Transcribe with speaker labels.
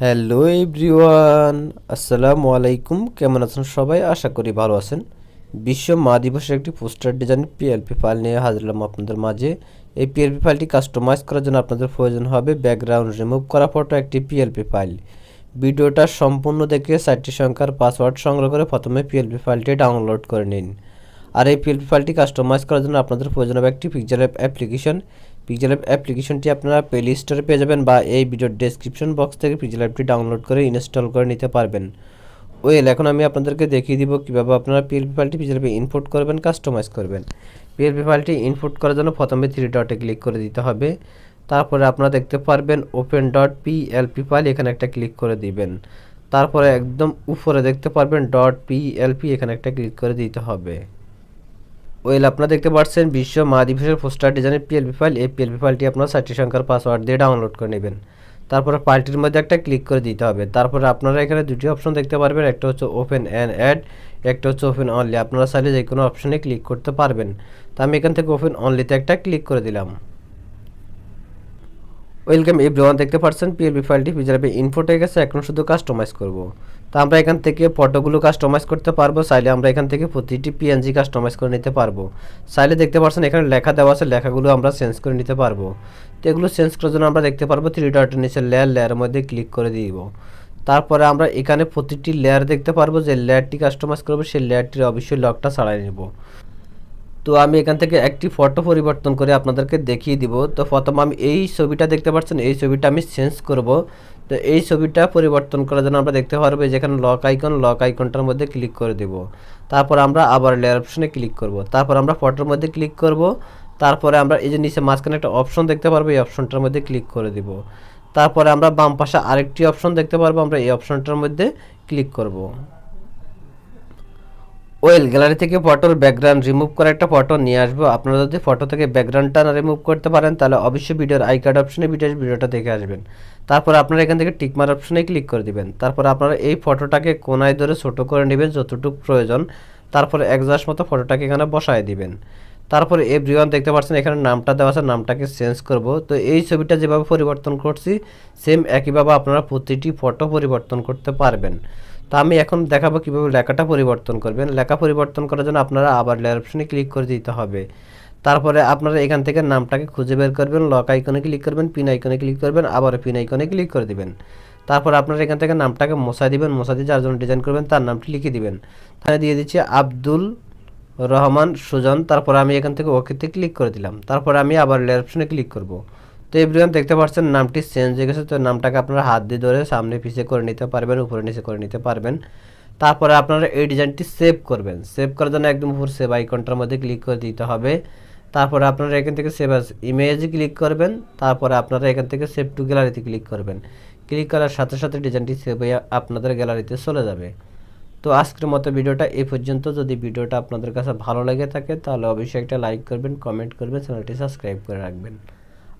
Speaker 1: Hello everyone আসসালামু আলাইকুম। কেমন আছেন সবাই? আশা করি ভালো আছেন। বিশ্ব মা দিবসের একটি পোস্টার ডিজাইন পিএলপি ফাইল নিয়ে হাজির হলাম আপনাদের মাঝে। এই পিএলপি ফাইলটি কাস্টমাইজ করার জন্য আপনাদের প্রয়োজন হবে ব্যাকগ্রাউন্ড রিমুভ করা ফটো একটি পিএলপি ফাইল ভিডিওটা সম্পূর্ণ দেখে চারটি সংখ্যার পাসওয়ার্ড সংগ্রহ করে প্রথমে পিএলপি ফাইলটি ডাউনলোড করে নিন। আর এই পিএলপি ফাইলটি কাস্টমাইজ করার জন্য আপনাদের প্রয়োজন হবে একটি picture app application picture app অ্যাপ্লিকেশনটি আপনারা প্লে স্টোরে পেয়ে যাবেন বা এই ভিডিওর ডেসক্রিপশন বক্স থেকে পিকচার অ্যাপটি ডাউনলোড করে ইনস্টল করে নিতে পারবেন। ওয়েল এখন আমি আপনাদেরকে দেখিয়ে দিব কীভাবে আপনারা পিএলপি ফাইলটি পিকচার অ্যাপে ইনপুট করবেন কাস্টমাইজ করবেন। পিএলপি ফাইলটি ইনপুট করার জন্য প্রথমে থ্রি ডটে ক্লিক করে দিতে হবে। তারপরে আপনারা দেখতে পারবেন ওপেন ডট পিএলপি ফাইল এখানে একটা ক্লিক করে দিবেন। তারপরে একদম উপরে দেখতে পারবেন ডট পিএলপি এখানে একটা ক্লিক করে দিতে হবে। ওয়েল আপনারা দেখতে পাচ্ছেন বিশ্ব মহাদিবসের পোস্টার ডিজাইনের পিএলপি ফাইল এই পিএলপি ফাইলটি আপনার চারটি সংখ্যার পাসওয়ার্ড দিয়ে ডাউনলোড করে নেবেন। তারপরে পার্টির মধ্যে একটা ক্লিক করে দিতে হবে। তারপরে আপনারা এখানে দুটি অপশন দেখতে পারবেন। একটা হচ্ছে ওপেন অ্যান্ড অ্যাড একটা হচ্ছে ওপেন অনলি আপনারা চাইলে যে কোনো অপশনে ক্লিক করতে পারবেন। তা আমি এখান থেকে ওপেন অনলিতে একটা ক্লিক করে দিলাম। ওয়েলকাম এভরিওয়ান, দেখতে পাচ্ছেন পিএলপি ফাইলটি পিজারে ইনপুট হয়ে গেছে এখন শুধু কাস্টমাইজ করব। তো আমরা এখান থেকে ফটোগুলো কাস্টমাইজ করতে পারব, চাইলে আমরা এখান থেকে প্রতিটি পিএনজি কাস্টমাইজ করে নিতে পারব। চাইলে দেখতে পাচ্ছেন এখানে লেখা দেওয়া আছে, লেখাগুলো আমরা চেঞ্জ করে নিতে পারব। তো এগুলো চেঞ্জ করার জন্য আমরা দেখতে পারব থ্রি ডটের নিচে লেয়ার লেয়ারের মধ্যে ক্লিক করে দিব। তারপরে আমরা এখানে প্রতিটি লেয়ার দেখতে পারব, যে লেয়ারটি কাস্টমাইজ করব, সেই লেয়ারটির অবশ্যই লকটা ছাড়াই নেব। তো আমি এখান থেকে একটি ফটো পরিবর্তন করে আপনাদেরকে দেখিয়ে দিব। তো প্রথম আমি এই ছবিটা দেখতে পাচ্ছেন, এই ছবিটা আমি চেঞ্জ করব। তো এই ছবিটা পরিবর্তন করার জন্য আমরা দেখতে পারব যেখানে লক আইকন লক আইকনটার মধ্যে ক্লিক করে দেব। তারপর আমরা আবার লেয়ার অপশনে ক্লিক করব। তারপর আমরা ফটোর মধ্যে ক্লিক করব। তারপরে আমরা এই যে নিচে মাঝখানে একটা অপশন দেখতে পারব, এই অপশনটার মধ্যে ক্লিক করে দিব। তারপরে আমরা বাম পাশে আরেকটি অপশন দেখতে পারব, আমরা এই অপশনটার মধ্যে ক্লিক করব। ওয়েল, গ্যালারি থেকে ফটোর ব্যাকগ্রাউন্ড রিমুভ করে একটা ফটো নিয়ে আসব। আপনারা যদি ফটো থেকে ব্যাকগ্রাউন্ডটা না রিমুভ করতে পারেন, তাহলে অবশ্যই ভিডিওর আই কার্ড অপশনে ভিডিও ভিডিওটা দেখে আসবেন। তারপর আপনারা এখান থেকে টিকমার অপশনে ক্লিক করে দিবেন। তারপর আপনারা এই ফটোটাকে কোনায় ধরে ছোট করে নেবেন যতটুকু প্রয়োজন। তারপরে একজাস্ট মতো ফটোটাকে এখানে বসায় দিবেন। তারপরে এভরিওয়ান দেখতে পাচ্ছেন এখানে নামটা দেওয়া আছে, নামটাকে চেঞ্জ করব। তো এই ছবিটা যেভাবে পরিবর্তন করছি সেম একইভাবে আপনারা প্রতিটি ফটো পরিবর্তন করতে পারবেন। তো আমি এখন দেখাবো কীভাবে লেখাটা পরিবর্তন করবেন। লেখা পরিবর্তন করার জন্য আপনারা আবার লেয়ার অপশনে ক্লিক করে দিতে হবে। তারপরে আপনারা এখান থেকে নামটাকে খুঁজে বের করবেন লক আইকনে ক্লিক করবেন পিন আইকনে ক্লিক করবেন, আবার পিন আইকনে ক্লিক করে দিবেন। তারপর আপনারা এখান থেকে নামটাকে মশা দিবেন মশা দিয়ে যার জন্য ডিজাইন করবেন তার নামটি লিখে দিবেন। তাহলে দিয়ে দিচ্ছি আব্দুল রহমান সুজন, তারপর আমি এখান থেকে ওকেতে ক্লিক করে দিলাম। তারপর আমি আবার লেয়ার অপশনে ক্লিক করব। তো এভরিওয়ান দেখতে পাচ্ছেন নামটি চেঞ্জ হয়ে গেছে। তো নামটাকে আপনারা হাত দিয়ে ধরে সামনে পিছিয়ে করে নিতে পারবেন, উপরে নিচে করে নিতে পারবেন। তারপরে আপনারা এই ডিজাইনটি সেভ করবেন। সেভ করার জন্য একদম উপর সেভ আইকনটার মধ্যে ক্লিক করে দিতে হবে। তারপরে আপনারা এখান থেকে সেভ আস ইমেজে ক্লিক করবেন। তারপরে আপনারা এখান থেকে সেভ টু গ্যালারিতে ক্লিক করবেন। ক্লিক করার সাথে সাথে ডিজাইনটি সেভ হয়ে আপনাদের গ্যালারিতে চলে যাবে। তো আজকের মতো ভিডিওটা এ পর্যন্ত। যদি ভিডিওটা আপনাদের কাছে ভালো লেগে থাকে, তাহলে অবশ্যই একটা লাইক করবেন কমেন্ট করবেন, চ্যানেলটি সাবস্ক্রাইব করে রাখবেন।